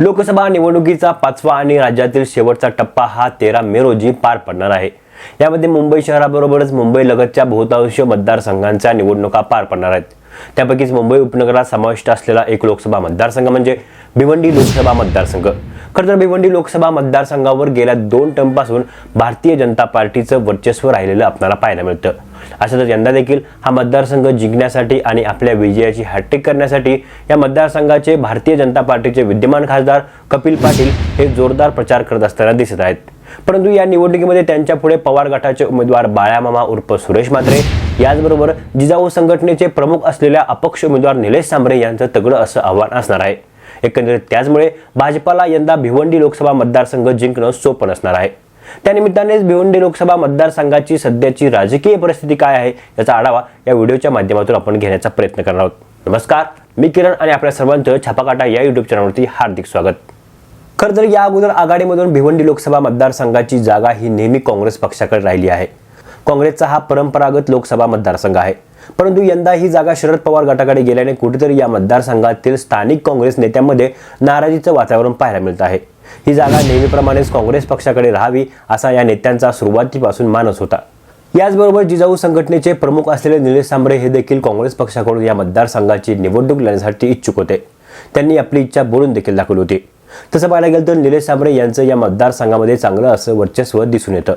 लोकसभा निवडणुकीचा पाचवा आणि राज्यातील शेवटचा टप्पा हा तेरा मे रोजी पार पडणार आहे. यामध्ये मुंबई शहराबरोबरच मुंबई लगतच्या बहुतांश मतदारसंघांच्या निवडणुका पार पडणार आहेत. त्यापैकीच मुंबई उपनगरात समाविष्ट असलेला एक लोकसभा मतदारसंघ म्हणजे भिवंडी लोकसभा मतदारसंघ. खरं तर भिवंडी लोकसभा मतदारसंघावर गेल्या दोन टर्मपासून भारतीय जनता पार्टीचं वर्चस्व राहिलेलं आपल्याला पाहायला मिळतं. अशातच यंदा देखील हा मतदारसंघ जिंकण्यासाठी आणि आपल्या विजयाची हॅट्रिक करण्यासाठी या मतदारसंघाचे भारतीय जनता पार्टीचे विद्यमान खासदार कपिल पाटील हे जोरदार प्रचार करत असताना दिसत आहेत. परंतु या निवडणुकीमध्ये त्यांच्या पुढे पवार गटाचे उमेदवार बाळ्यामामा उर्फ सुरेश म्हात्रे याचबरोबर जिजाऊ संघटनेचे प्रमुख असलेल्या अपक्ष उमेदवार निलेश सांबरे यांचं तगडं असं आव्हान असणार आहे. एकंदरीत त्याचमुळे भाजपाला यंदा भिवंडी लोकसभा मतदारसंघ जिंकणं सोपं नसणार आहे. त्यानिमित्तानेच भिवंडी लोकसभा मतदारसंघाची सध्याची राजकीय परिस्थिती काय आहे याचा आढावा या व्हिडिओच्या माध्यमातून आपण घेण्याचा प्रयत्न करणार आहोत. नमस्कार मी किरण आणि आपल्या सर्वांचं छापाकाटा या युट्यूब चॅनलवरती हार्दिक स्वागत. खरं तर या अगोदर आघाडीमधून भिवंडी लोकसभा मतदारसंघाची जागा ही नेहमी काँग्रेस पक्षाकडे राहिली आहे. काँग्रेसचा हा परंपरागत लोकसभा मतदारसंघ आहे. परंतु यंदा ही जागा शरद पवार गटाकडे गेल्याने कुठेतरी या मतदारसंघातील स्थानिक काँग्रेस नेत्यांमध्ये नाराजीचं वातावरण पाहायला मिळत आहे. ही जागा नेहमीप्रमाणेच काँग्रेस पक्षाकडे राहावी असा या नेत्यांचा सुरुवातीपासून मानस होता. याचबरोबर जिजाऊ संघटनेचे प्रमुख असलेले निलेश सांबरे हे देखील काँग्रेस पक्षाकडून या मतदारसंघाची निवडणूक लढण्यासाठी इच्छुक होते. त्यांनी आपली इच्छा बोलून देखील दाखवली होती. तसं पाहायला गेलं तर निलेश सांबरे यांचं या मतदारसंघामध्ये चांगलं असं वर्चस्व दिसून येतं.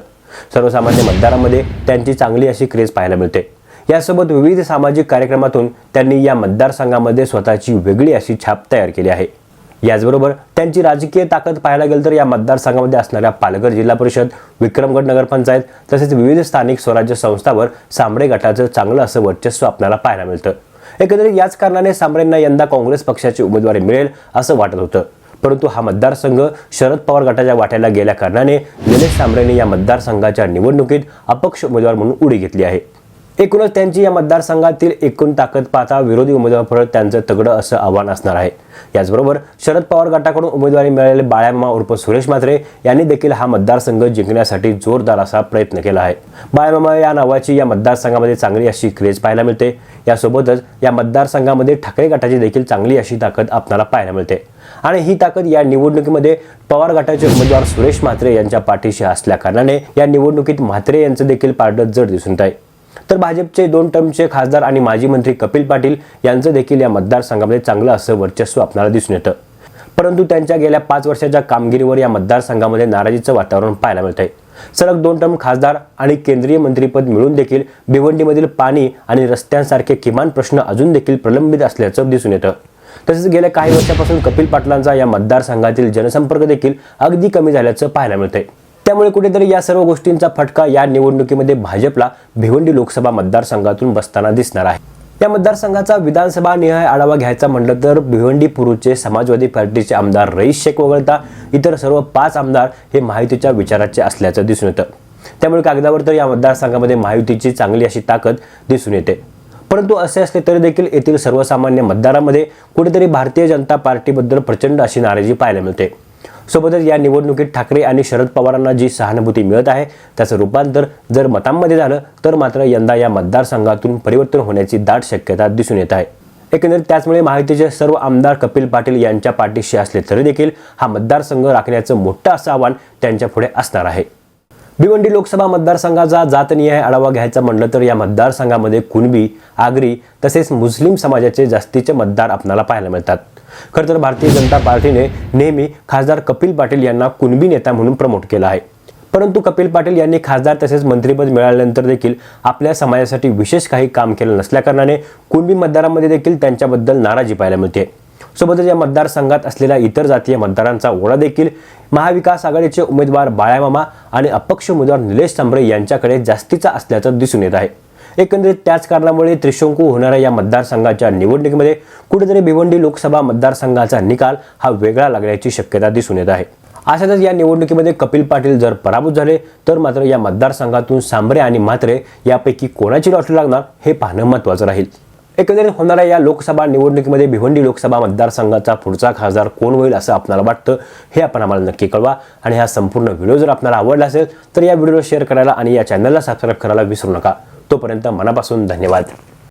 सर्वसामान्य मतदारामध्ये त्यांची चांगली अशी क्रेज पाहायला मिळते. यासोबत विविध सामाजिक कार्यक्रमातून त्यांनी या मतदारसंघामध्ये स्वतःची वेगळी अशी छाप तयार केली आहे. याचबरोबर त्यांची राजकीय ताकद पाहायला गेलं तर या मतदारसंघामध्ये असणाऱ्या पालघर जिल्हा परिषद विक्रमगड नगरपंचायत तसेच विविध स्थानिक स्वराज्य संस्थांवर सांबरे गटाचं चांगलं असं वर्चस्व आपल्याला पाहायला मिळतं. एकंदरीत याच कारणाने सांबरेंना यंदा काँग्रेस पक्षाची उमेदवारी मिळेल असं वाटत होतं. परंतु हा मतदारसंघ शरद पवार गटाच्या वाट्याला गेल्या कारणाने निलेश सांबरेने या मतदारसंघाच्या निवडणुकीत अपक्ष उमेदवार म्हणून उडी घेतली आहे. एकूणच त्यांची या मतदारसंघातील एकूण ताकद पाहता विरोधी उमेदवार त्यांचं तगडं असं आव्हान असणार आहे. याचबरोबर शरद पवार गटाकडून उमेदवारी मिळालेले बाळ्यामा उर्फ सुरेश म्हात्रे यांनी देखील हा मतदारसंघ जिंकण्यासाठी जोरदार असा प्रयत्न केला आहे. बाळ्यामा या नावाची या मतदारसंघामध्ये चांगली अशी क्रेज पाहायला मिळते. यासोबतच या मतदारसंघामध्ये ठाकरे गटाची देखील चांगली अशी ताकद आपल्याला पाहायला मिळते. आणि ही ताकद या निवडणुकीमध्ये पवार गटाचे उमेदवार सुरेश म्हात्रे यांच्या पाठीशी असल्याकारणाने या निवडणुकीत म्हात्रे यांचं देखील पारडं जड दिसून येत आहे. तर भाजपचे दोन टर्मचे खासदार आणि माजी मंत्री कपिल पाटील यांचं देखील या मतदारसंघामध्ये चांगलं असं वर्चस्व आपल्याला दिसून येतं. परंतु त्यांच्या गेल्या पाच वर्षाच्या कामगिरीवर या मतदारसंघामध्ये नाराजीचं वातावरण पाहायला मिळत आहे सलग दोन टर्म खासदार आणि केंद्रीय मंत्रीपद मिळून देखील भिवंडीमधील पाणी आणि रस्त्यांसारखे किमान प्रश्न अजून देखील प्रलंबित असल्याचं दिसून येतं. तसेच गेल्या काही वर्षापासून कपिल पाटलांचा या मतदारसंघातील जनसंपर्क देखील अगदी कमी झाल्याचं पाहायला मिळतंय. त्यामुळे कुठेतरी या सर्व गोष्टींचा फटका या निवडणुकीमध्ये भाजपला भिवंडी लोकसभा मतदारसंघातून बसताना दिसणार आहे. या मतदारसंघाचा विधानसभा निहाय आढावा घ्यायचा म्हटलं तर भिवंडी पूर्वचे समाजवादी पार्टीचे आमदार रईस शेख वगळता इतर सर्व पाच आमदार हे माहितीच्या विचाराचे असल्याचं दिसून येतं. त्यामुळे कागदावर तर या मतदारसंघामध्ये महायुतीची चांगली अशी ताकद दिसून येते. परंतु असे असले तरी देखील येथील सर्वसामान्य मतदारामध्ये कुठेतरी भारतीय जनता पार्टीबद्दल प्रचंड अशी नाराजी पाहायला मिळते. सोबतच या निवडणुकीत ठाकरे आणि शरद पवारांना जी सहानुभूती मिळत आहे त्याचं रूपांतर जर मतांमध्ये झालं तर मात्र यंदा या मतदारसंघातून परिवर्तन होण्याची दाट शक्यता दिसून येत आहे. एकंदरीत त्याचमुळे महायुतीचे सर्व आमदार कपिल पाटील यांच्या पाठीशी असले तरी देखील हा मतदारसंघ राखण्याचं मोठं असं आव्हान त्यांच्या पुढे असणार आहे. भिवंडी लोकसभा मतदारसंघाचा जातनिहाय आढावा घ्यायचा म्हटलं तर या मतदारसंघामध्ये कुणबी आगरी तसेच मुस्लिम समाजाचे जास्तीचे मतदार आपणाला पाहायला मिळतात. खरं तर भारतीय जनता पार्टीने नेहमी खासदार कपिल पाटील यांना कुणबी नेता म्हणून प्रमोट केला आहे. परंतु कपिल पाटील यांनी खासदार तसेच मंत्रीपद मिळाल्यानंतर देखील आपल्या समाजासाठी विशेष काही काम केलं नसल्याकारणाने कुणबी मतदारांमध्ये देखील त्यांच्याबद्दल नाराजी पाहायला मिळते. सोबतच या मतदारसंघात असलेल्या इतर जातीय मतदारांचा ओढा देखील महाविकास आघाडीचे उमेदवार बाळामामा आणि अपक्ष उमेदवार निलेश सांबरे यांच्याकडे जास्तीचा असल्याचं दिसून येत आहे. एकंदरीत त्याच कारणामुळे त्रिशंकू होणाऱ्या या मतदारसंघाच्या निवडणुकीमध्ये कुठेतरी भिवंडी लोकसभा मतदारसंघाचा निकाल हा वेगळा लागण्याची शक्यता दिसून येत आहे. अशातच या निवडणुकीमध्ये कपिल पाटील जर पराभूत झाले तर मात्र या मतदारसंघातून सांबरे आणि म्हात्रे यापैकी कोणाची लॉटरी लागणार हे पाहणं महत्त्वाचं राहील. एकंदरीत होणाऱ्या या लोकसभा निवडणुकीमध्ये भिवंडी लोकसभा मतदारसंघाचा पुढचा खासदार कोण होईल असं आपल्याला वाटतं हे आपण आम्हाला नक्की कळवा. आणि हा संपूर्ण व्हिडिओ जर आपल्याला आवडला असेल तर या व्हिडिओला शेअर करायला आणि या चॅनलला सबस्क्राईब करायला विसरू नका. तोपर्यंत मनापासून धन्यवाद.